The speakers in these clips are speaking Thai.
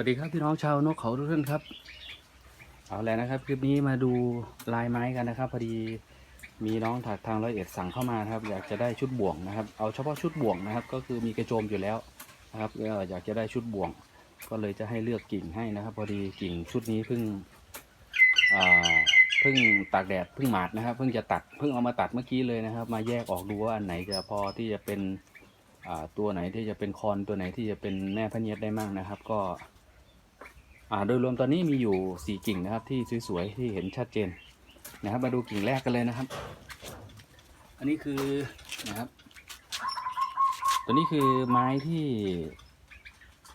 วัสดีครับพี่น้องชาวนกเขาทุกท่านครับ เอาแล้วนะครับคลิปนี้มาดูลายไม้กันนะครับ พอดีมีน้องถักทางร้อยเอ็ดสั่งเข้ามาครับ อยากจะได้ชุดบ่วงนะครับ เอาเฉพาะชุดบ่วงนะครับ ก็คือมีกระโจมอยู่แล้วนะครับก็อยากจะได้ชุดบ่วง ก็เลยจะให้เลือกกิ่งให้นะครับ พอดีกิ่งชุดนี้เพิ่งเพิ่งตากแดดเพิ่งหมาดนะครับ เพิ่งจะตัดเพิ่งเอามาตัดเมื่อกี้เลยนะครับ มาแยกออกดูว่าอันไหนจะพอที่จะเป็นตัวไหนที่จะเป็นคอนตัวไหนที่จะเป็นแม่พะเนียดได้มั่งนะครับ ก็ โดยรวมตอนนี้มีอยู่สี่กิ่งนะครับ ที่สวยๆที่เห็นชัดเจนนะครับ มาดูกิ่งแรกกันเลยนะครับ อันนี้คือนะครับ ตัวนี้คือไม้ที่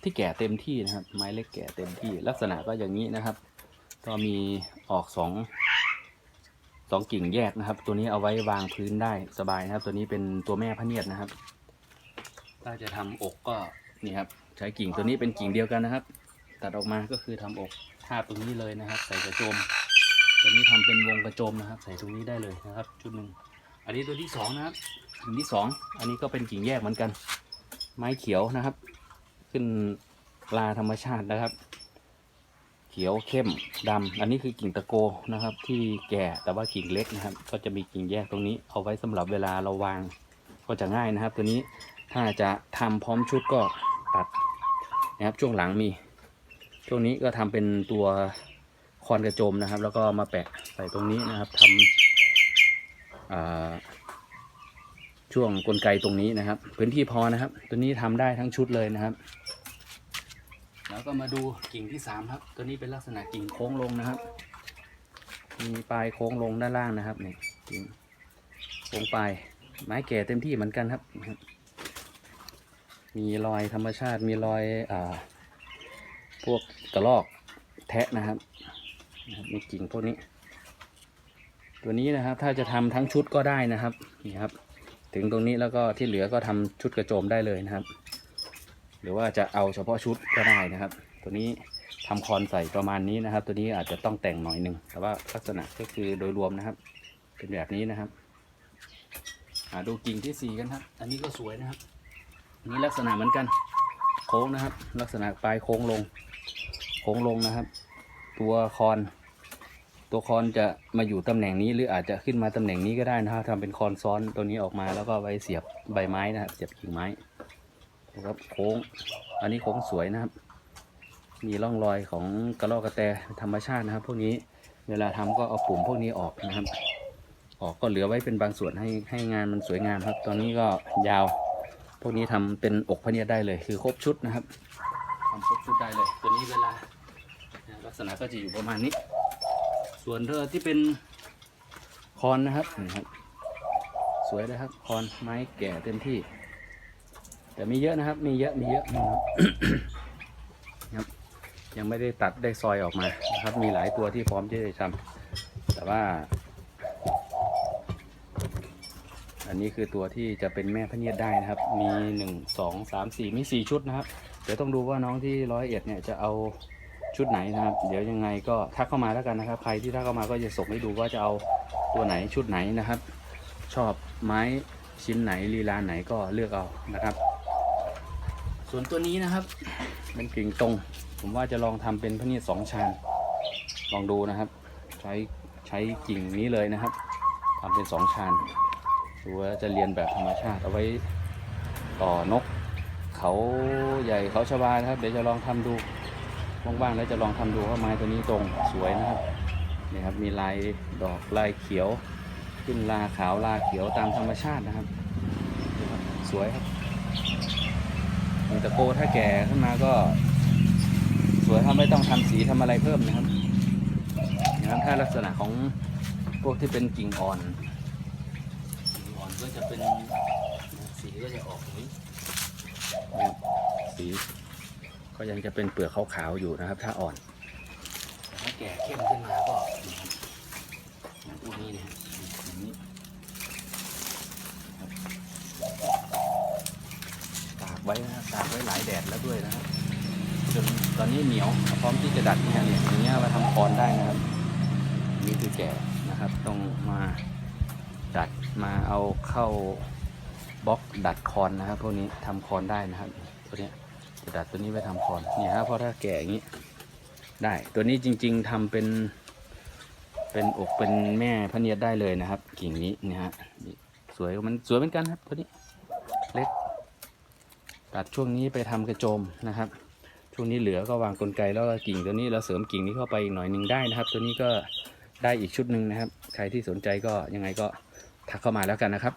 ที่แก่เต็มที่นะครับ ไม้เล็กแก่เต็มที่ ลักษณะก็อย่างนี้นะครับ ก็มีออกสองสองกิ่งแยกนะครับ ตัวนี้เอาไว้วางพื้นได้สบายนะครับ ตัวนี้เป็นตัวแม่พะเนียดนะครับ ถ้าจะทำอกก็นี่ครับ ใช้กิ่งตัวนี้เป็นกิ่งเดียวกันนะครับ ตัดออกมาก็คือทำอกทาบตรงนี้เลยนะครับ ใส่กระโจม ตัวนี้ทำเป็นวงกระโจมนะครับ ใส่ตรงนี้ได้เลยนะครับ ชุดหนึ่งอันนี้ตัวที่สองนะครับกิ่งที่สองอันนี้ก็เป็นกิ่งแยกเหมือนกัน ไม้เขียวนะครับ ขึ้นปลาธรรมชาตินะครับ เขียวเข้มดำอันนี้คือกิ่งตะโกนะครับ ที่แก่แต่ว่ากิ่งเล็กนะครับ ก็จะมีกิ่งแยกตรงนี้ เอาไว้สำหรับเวลาเราวาง ก็จะง่ายนะครับ ตัวนี้ถ้าจะทำพร้อมชุดก็ตัดนะครับช่วงหลังมี ช่วงนี้ก็ทำเป็นตัวคอนกระโจมนะครับ แล้วก็มาแปะใส่ตรงนี้นะครับทำอ่าช่วงกลไกตรงนี้นะครับ พื้นที่พอนะครับ ตัวนี้ทำได้ทั้งชุดเลยนะครับ แล้วก็มาดูกิ่งที่สามครับ ตัวนี้เป็นลักษณะกิ่งโค้งลงนะครับ มีปลายโค้งลงด้านล่างนะครับนี่กิ่งโค้งปลายไม้แก่เต็มที่เหมือนกันครับนะครับมีรอยธรรมชาติมีรอยอ่า พวกกระรอกแทะนะครับมีกิ่งพวกนี้ ตัวนี้นะครับถ้าจะทำทั้งชุดก็ได้นะครับนี่ครับ ถึงตรงนี้แล้วก็ที่เหลือก็ทำชุดกระโจมได้เลยนะครับ หรือว่าจะเอาเฉพาะชุดก็ได้นะครับ ตัวนี้ทำคอนใส่ประมาณนี้นะครับ ตัวนี้อาจจะต้องแต่งหน่อยหนึ่งแต่ว่าลักษณะก็คือโดยรวมนะครับ เป็นแบบนี้นะครับอ่าดูกิ่งที่สี่กันครับ อันนี้ก็สวยนะครับนี่ลักษณะเหมือนกัน โค้งนะครับ ลักษณะปลายโค้งลง โค้งลงนะครับ ตัวคอน ตัวคอนจะมาอยู่ตำแหน่งนี้หรืออาจจะขึ้นมาตำแหน่งนี้ก็ได้นะครับทำเป็นคอนซ้อนตัวนี้ออกมาแล้วก็ไว้เสียบใบไม้นะครับ เสียบกิ่งไม้นะครับโค้ง อันนี้โค้งสวยนะครับ มีร่องรอยของกระรอกกระแตธรรมชาตินะครับ พวกนี้เวลาทำก็เอาปุ่มพวกนี้ออกนะครับ ออกก็เหลือไว้เป็นบางส่วนให้ให้งานมันสวยงามครับ ตอนนี้ก็ยาว พวกนี้ทำเป็นอกพะเนียดได้เลย คือครบชุดนะครับ ทำครบชุดได้เลย ตัวนี้เวลาลักษณะก็จะอยู่ประมาณนี้ ส่วนเธอที่เป็นคอนนะครับนี่ครับ สวยเลยครับคอนไม้แก่เต็มที่ แต่มีเยอะนะครับ มีเยอะมีเยอะนะครับครับยังไม่ได้ตัดได้ซอยออกมานะครับ มีหลายตัวที่พร้อมที่จะทำแต่ว่า อันนี้คือตัวที่จะเป็นแม่พะเนียดได้นะครับ มีหนึ่งสองสามสี่มีสี่ชุดนะครับ เดี๋ยวต้องดูว่าน้องที่ร้อยเอ็ดเนี่ยจะเอาชุดไหนนะครับ เดี๋ยวยังไงก็ทักเข้ามาแล้วกันนะครับ ใครที่ทักเข้ามาก็จะส่งให้ดูว่าจะเอาตัวไหนชุดไหนนะครับ ชอบไม้ชิ้นไหนลีลาไหนก็เลือกเอานะครับ ส่วนตัวนี้นะครับเป็นกิ่งตรง ผมว่าจะลองทำเป็นพะเนียดสองชานลองดูนะครับ ใช้ใช้กิ่งนี้เลยนะครับทำเป็นสองชาน ดูว่าจะเรียนแบบธรรมชาติเอาไว้ต่อนก เขาใหญ่เขาชบานะครับ เดี๋ยวจะลองทำดูว่างๆแล้วจะลองทำดูว่าไม้ตัวนี้ตรงสวยนะครับนี่ครับมีลายดอกลายเขียว ขึ้นลาขาวลาเขียวตามธรรมชาตินะครับ สวยครับมีตะโกถ้าแก่ขึ้นมาก็ สวยถ้าไม่ต้องทำสีทำอะไรเพิ่มนะครับอย่างนั้นถ้าลักษณะของพวกที่เป็นกิ่งอ่อน ก็จะเป็นสีก็จะออกอย่างนี้นะครับสี ก็ยังจะเป็นเปลือกขาวๆอยู่นะครับ ถ้าอ่อนแต่ถ้าแก่เข้มขึ้นมาก็นี่ครับอย่างพวกนี้นะครับอย่างนี้ครับตากไว้นะครับตากไว้หลายแดดแล้วด้วยนะครับจนตอนนี้เหนียวพร้อมที่จะดัดเนี่ยเนี่ยอย่างเงี้ยมาทำคอนได้นะครับ นี่คือแก่นะครับต้องมา ดัดมาเอาเข้าบล็อกดัดคอนนะครับพวกนี้ทำคอนได้นะครับ ตัวนี้จะดัดตัวนี้ไปทำคอนเนี่ยฮะเพราะถ้าแก่อย่างนี้ได้ตัวนี้จริง ๆทำเป็น เป็นอกเป็นแม่พะเนียดได้เลยนะครับ กิ่งนี้เนี่ยฮะสวยมันสวยเหมือนกันครับตัวนี้เล็กตัดช่วงนี้ไปทำกระโจมนะครับ ช่วงนี้เหลือก็วางกลไกแล้วก็กิ่งตัวนี้เราเสริมกิ่งนี้เข้าไปอีกหน่อยหนึ่งได้นะครับ ตัวนี้ก็ได้อีกชุดหนึ่งนะครับ ใครที่สนใจก็ยังไงก็ ทักเข้ามาแล้วกันนะครับ